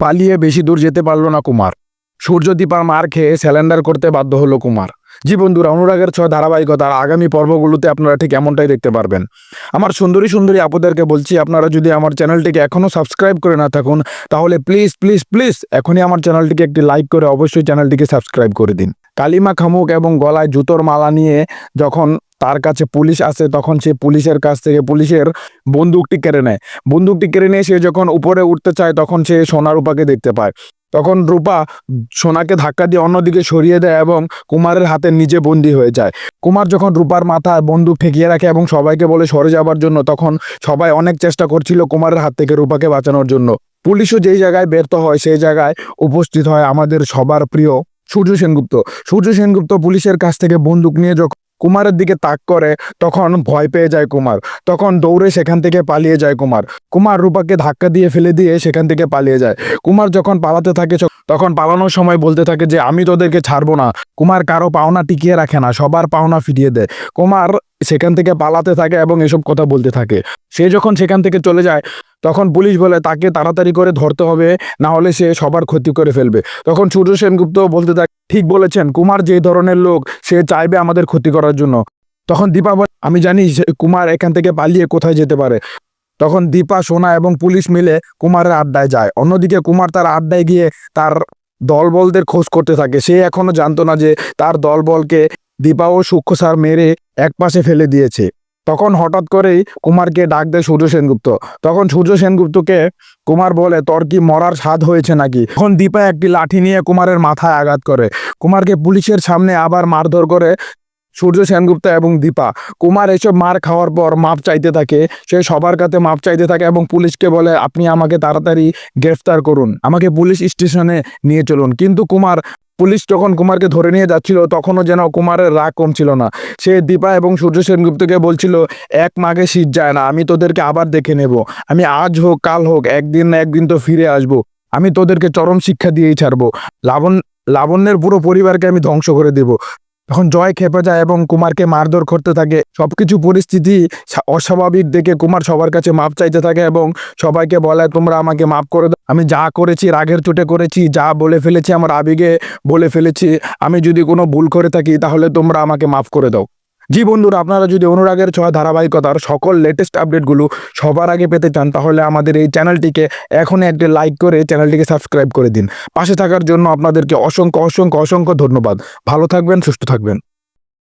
পালিয়ে বেশি দূর যেতে পারল না কুমার। সূর্যদীপার মার খেয়ে স্যালেন্ডার করতে বাধ্য হলো কুমার। জি বন্ধুরা, অনুরাগের ছয় ধারাবাহিকতার আগামী পর্বগুলোতে আপনারা ঠিক এমনটাই দেখতে পারবেন। আমার সুন্দরী সুন্দরী আপুদেরকে বলছি, আপনারা যদি আমার চ্যানেলটিকে এখনও সাবস্ক্রাইব করে না থাকুন, তাহলে প্লিজ প্লিজ প্লিজ এখনই আমার চ্যানেলটিকে একটি লাইক করে অবশ্যই চ্যানেলটিকে সাবস্ক্রাইব করে দিন। কালিমা খামুক এবং গলায় জুতোর মালা নিয়ে যখন তার কাছে পুলিশ আসে, তখন সে পুলিশের কাছ থেকে পুলিশের বন্দুকটি কেড়ে নেয়। বন্দুকটি কেড়ে নিয়ে সে যখন উপরে উঠতে চায়, তখন সে সোনা রূপাকে দেখতে পায়। তখন রূপা সোনাকে ধাক্কা দিয়ে অন্যদিকে সরিয়ে দেয় এবং কুমারের হাতে নিজে বন্দি হয়ে যায়। কুমার যখন রূপার মাথায় বন্দুক ঠেকিয়ে রাখে এবং সবাইকে বলে, সরে যাবার জন্য, তখন সবাই অনেক চেষ্টা করছিল কুমারের হাত থেকে রূপাকে বাঁচানোর জন্য। পুলিশও যেই জায়গায় ব্যর্থ হয়, সেই জায়গায় উপস্থিত হয় আমাদের সবার প্রিয় সূর্য সেনগুপ্ত। সূর্য সেনগুপ্ত পুলিশের কাছ থেকে বন্দুক নিয়ে যখন কুমারের দিকে তাক করে, তখন ভয় পেয়ে যায় কুমার। তখন দৌড়ে সেখান থেকে পালিয়ে যায় কুমার। কুমার রূপাকে ধাক্কা দিয়ে ফেলে দিয়ে সেখান থেকে পালিয়ে যায়। কুমার যখন পালাতে থাকে তখন পালানোর সময় বলতে থাকে যে, আমি তোদেরকে ছাড়বো না। কুমার কারও পাওনা টিকিয়ে রাখে না। সবার পাওনা ফিরিয়ে দেয় কুমার সেখান থেকে পালাতে থাকে এবং এসব কথা বলতে থাকে। সে যখন সেখান থেকে চলে যায়, তখন পুলিশ বলে, তাকে তাড়াতাড়ি করে ধরতে হবে, না হলে সে সবার ক্ষতি করে ফেলবে। তখন সূর্য সেনগুপ্ত বলতে থাকে, ঠিক বলেছেন, কুমার যে ধরনের লোক, সে চাইবে আমাদের ক্ষতি করার জন্য। তখন দীপা আমি জানি কুমার এখান থেকে পালিয়ে কোথায় যেতে পারে। তখন দীপা, সোনা এবং পুলিশ মিলে কুমারের আড্ডায় যায়। অন্যদিকে কুমার তার আড্ডায় গিয়ে তার দলবলদের খোঁজ করতে থাকে। সে এখনও জানতো না যে তার দলবলকে দীপা ও সূক্ষ্ম সার মেরে একপাশে ফেলে দিয়েছে। তখন হঠাৎ করেই কুমারকে ডাক দেয় সূর্য সেনগুপ্ত। তখন সূর্য সেনগুপ্তকে কুমার বলে, তোর কি মরার স্বাদ হয়েছে নাকি? তখন দীপা একটি লাঠি নিয়ে কুমারের মাথায় আঘাত করে। কুমারকে পুলিশের সামনে আবার মারধর করে সূর্য সেনগুপ্ত এবং দীপা। কুমার এসব মার খাওয়ার পর মাপ চাইতে থাকে, সে সবার কাছে মাপ চাইতে থাকে এবং পুলিশকে বলে, আপনি আমাকে তাড়াতাড়ি গ্রেফতার করুন, আমাকে পুলিশ স্টেশনে নিয়ে চলুন। কিন্তু কুমার, পুলিশ যখন কুমারকে ধরে নিয়ে যাচ্ছিল, তখনও যেন কুমারের রাগ কমছিল না। সে দীপা এবং সূর্য সেনগুপ্তকে বলছিল, এক মাঘে শীত যায় না, আমি তোদেরকে আবার দেখে নেব। আমি আজ হোক, কাল হোক, একদিন না একদিন তো ফিরে আসব। আমি তোদেরকে চরম শিক্ষা দিয়েই ছাড়বো। লাবণ, লাবণ্যের পুরো পরিবারকে আমি ধ্বংস করে দেব। তখন জয় খেপে যায় এবং কুমারকে মারধর করতে থাকে। সবকিছু পরিস্থিতি অস্বাভাবিক দেখে কুমার সবার কাছে মাপ চাইতে থাকে এবং সবাইকে বলে, তোমরা আমাকে মাফ করে দাও। আমি যা করেছি, রাগের চোটে করেছি, যা বলে ফেলেছি, আমার আবিগে বলে ফেলেছি। আমি যদি কোনো ভুল করে থাকি, তাহলে তোমরা আমাকে মাফ করে দাও। জি বন্ধুরা, আপনারা যদি অনুরাগের ছয় ধারাবাহিকতার সকল লেটেস্ট আপডেটগুলো সবার আগে পেতে চান, তাহলে আমাদের এই চ্যানেলটিকে এখনই একটি লাইক করে চ্যানেলটিকে সাবস্ক্রাইব করে দিন। পাশে থাকার জন্য আপনাদেরকে অসংখ্য অসংখ্য অসংখ্য ধন্যবাদ। ভালো থাকবেন, সুস্থ থাকবেন।